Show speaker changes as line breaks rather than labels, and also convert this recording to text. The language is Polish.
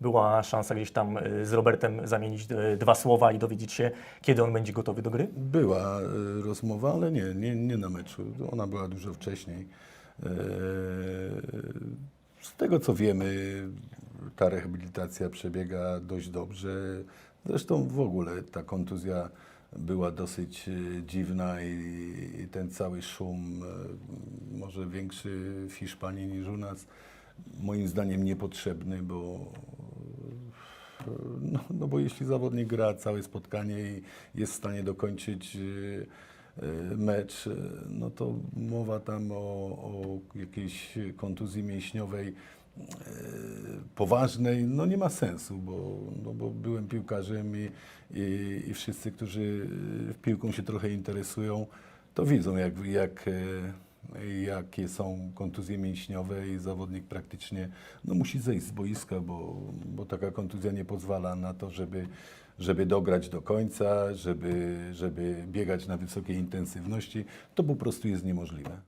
Była szansa gdzieś tam y, z Robertem zamienić y, dwa słowa i dowiedzieć się, kiedy on będzie gotowy do gry?
Była e, rozmowa, ale nie, nie, nie na meczu. Ona była dużo wcześniej. Z tego co wiemy, ta rehabilitacja przebiega dość dobrze. Zresztą w ogóle ta kontuzja była dosyć dziwna i, ten cały szum, może większy w Hiszpanii niż u nas, moim zdaniem niepotrzebny, bo no, no bo jeśli zawodnik gra całe spotkanie i jest w stanie dokończyć y, y, mecz, y, no to mowa tam o, o jakiejś kontuzji mięśniowej poważnej, no nie ma sensu, bo, no bo byłem piłkarzem i, i, i wszyscy, którzy piłką się trochę interesują, to widzą jak, jak jakie są kontuzje mięśniowe i zawodnik praktycznie no, musi zejść z boiska, bo, bo taka kontuzja nie pozwala na to, żeby, żeby dograć do końca, żeby, żeby biegać na wysokiej intensywności. To po prostu jest niemożliwe.